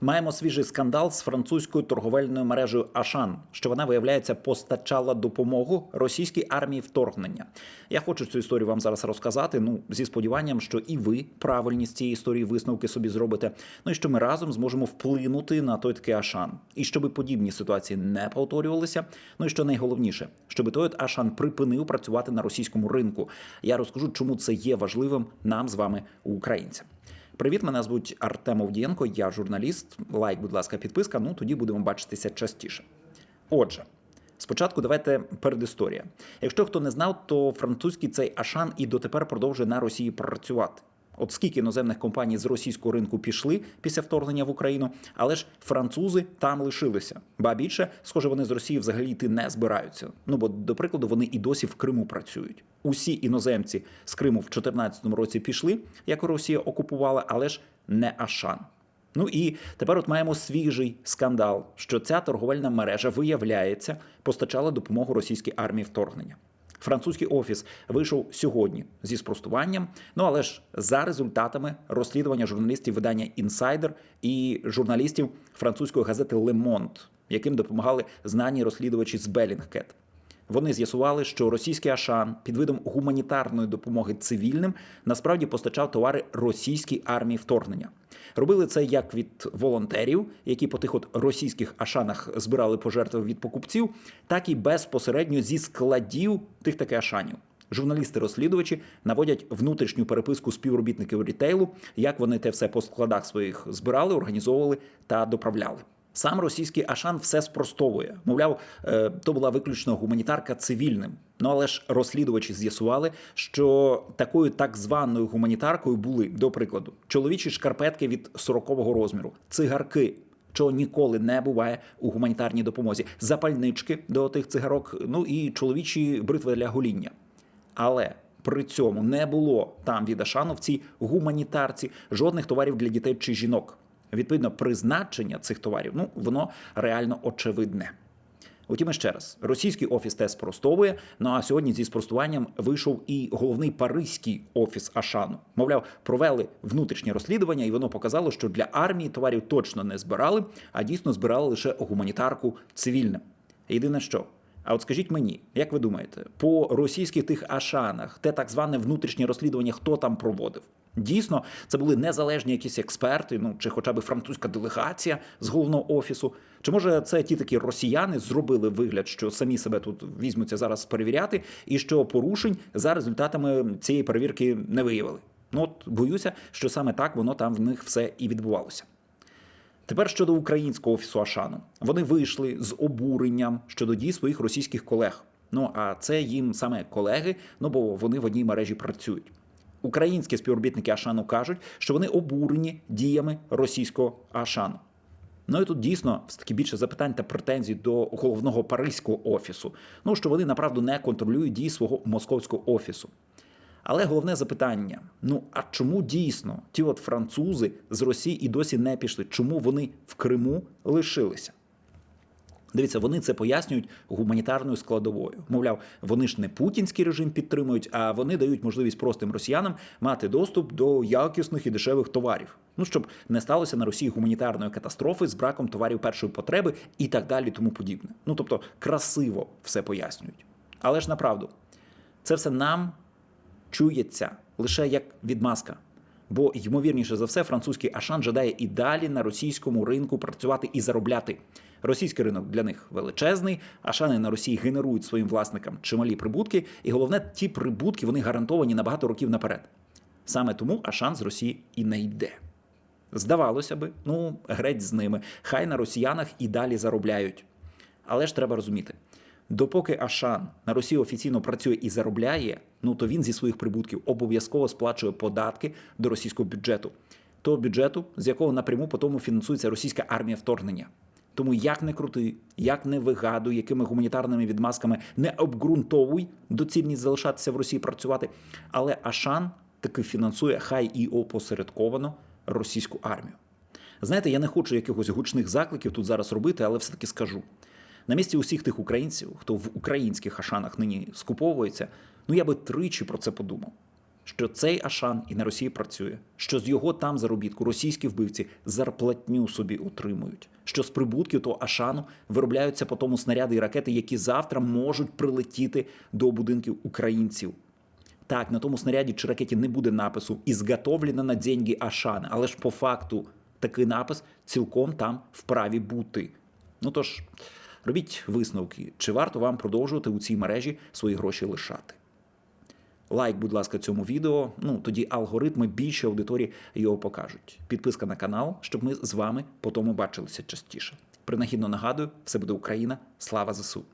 Маємо свіжий скандал з французькою торговельною мережею Ашан, що вона виявляється постачала допомогу російській армії вторгнення. Я хочу цю історію вам зараз розказати. Ну зі сподіванням, що і ви правильні з цієї історії висновки собі зробите. Ну і що ми разом зможемо вплинути на той такий Ашан, і щоб подібні ситуації не повторювалися. Ну і що найголовніше, щоб той Ашан припинив працювати на російському ринку. Я розкажу, чому це є важливим нам з вами, українцям. Привіт, мене звуть Артем Овдієнко, я журналіст. Лайк, будь ласка, підписка. Ну тоді будемо бачитися частіше. Отже, спочатку давайте передісторія. Якщо хто не знав, то французький цей Ашан і дотепер продовжує на Росії працювати. От скільки іноземних компаній з російського ринку пішли після вторгнення в Україну, але ж французи там лишилися. Ба більше, схоже, вони з Росії взагалі йти не збираються. Ну бо, до прикладу, вони і досі в Криму працюють. Усі іноземці з Криму в 2014 році пішли, як Росія окупувала, але ж не Ашан. Ну і тепер от маємо свіжий скандал, що ця торговельна мережа виявляється постачала допомогу російській армії вторгнення. Французький офіс вийшов сьогодні зі спростуванням. Ну але ж за результатами розслідування журналістів видання Інсайдер і журналістів французької газети Лемонт, яким допомагали знані розслідувачі з Белінгкет. Вони з'ясували, що російський Ашан під видом гуманітарної допомоги цивільним насправді постачав товари російській армії вторгнення. Робили це як від волонтерів, які по тих от російських ашанах збирали пожертви від покупців, так і безпосередньо зі складів тих таки ашанів. Журналісти-розслідувачі наводять внутрішню переписку співробітників рітейлу, як вони те все по складах своїх збирали, організовували та доправляли. Сам російський Ашан все спростовує. Мовляв, е, то була виключно гуманітарка цивільним. Ну але ж розслідувачі з'ясували, що такою так званою гуманітаркою були, до прикладу, чоловічі шкарпетки від 40-го розміру, цигарки. Чого ніколи не буває у гуманітарній допомозі, запальнички до тих цигарок, ну і чоловічі бритви для гоління. Але при цьому не було там від Ашану в цій гуманітарці жодних товарів для дітей чи жінок. Відповідно, призначення цих товарів ну воно реально очевидне. Утім, ще раз, російський офіс те спростовує. Ну а сьогодні зі спростуванням вийшов і головний паризький офіс Ашану. Мовляв, провели внутрішнє розслідування, і воно показало, що для армії товарів точно не збирали, а дійсно збирали лише гуманітарку цивільним. Єдине що. А от скажіть мені, як ви думаєте, по російських тих ашанах, те так зване внутрішнє розслідування, хто там проводив? Дійсно, це були незалежні якісь експерти, ну чи хоча б французька делегація з головного офісу. Чи може це ті такі росіяни зробили вигляд, що самі себе тут візьмуться зараз перевіряти, і що порушень за результатами цієї перевірки не виявили? Ну от боюся, що саме так воно там в них все і відбувалося. Тепер щодо українського офісу Ашану, вони вийшли з обуренням щодо дій своїх російських колег. Ну а це їм саме колеги, ну бо вони в одній мережі працюють. Українські співробітники Ашану кажуть, що вони обурені діями російського Ашану. Ну і тут дійсно все таки більше запитань та претензій до головного паризького офісу. Ну що вони направду не контролюють дії свого московського офісу. Але головне запитання: ну а чому дійсно ті от французи з Росії і досі не пішли? Чому вони в Криму лишилися? Дивіться, вони це пояснюють гуманітарною складовою. Мовляв, вони ж не путінський режим підтримують, а вони дають можливість простим росіянам мати доступ до якісних і дешевих товарів. Ну щоб не сталося на Росії гуманітарної катастрофи з браком товарів першої потреби і так далі, тому подібне. Ну тобто красиво все пояснюють. Але ж направду, це все нам чується лише як відмазка. Бо ймовірніше за все, французький Ашан жадає і далі на російському ринку працювати і заробляти. Російський ринок для них величезний, ашани на Росії генерують своїм власникам чималі прибутки, і головне, ті прибутки вони гарантовані на багато років наперед. Саме тому Ашан з Росії і не йде. Здавалося би, ну греть з ними, хай на росіянах і далі заробляють. Але ж треба розуміти, допоки Ашан на Росії офіційно працює і заробляє, ну то він зі своїх прибутків обов'язково сплачує податки до російського бюджету, того бюджету, з якого напряму потім фінансується російська армія вторгнення. Тому як не крути, як не вигадуй, якими гуманітарними відмазками не обґрунтовуй доцільність залишатися в Росії працювати. Але Ашан таки фінансує хай і опосередковано російську армію. Знаєте, я не хочу якихось гучних закликів тут зараз робити, але все-таки скажу. На місці усіх тих українців, хто в українських ашанах нині скуповується, ну я би тричі про це подумав. Що цей Ашан і на Росії працює, що з його там заробітку російські вбивці зарплатню собі утримують, що з прибутків того Ашану виробляються по тому снаряди і ракети, які завтра можуть прилетіти до будинків українців. Так, на тому снаряді чи ракеті не буде напису «Ізготовлено на деньги Ашана», але ж по факту такий напис цілком там вправі бути. Ну тож, робіть висновки, чи варто вам продовжувати у цій мережі свої гроші лишати. Лайк, будь ласка, цьому відео. Ну тоді алгоритми більше аудиторії його покажуть. Підписка на канал, щоб ми з вами по тому бачилися частіше. Принагідно нагадую, все буде Україна. Слава ЗСУ!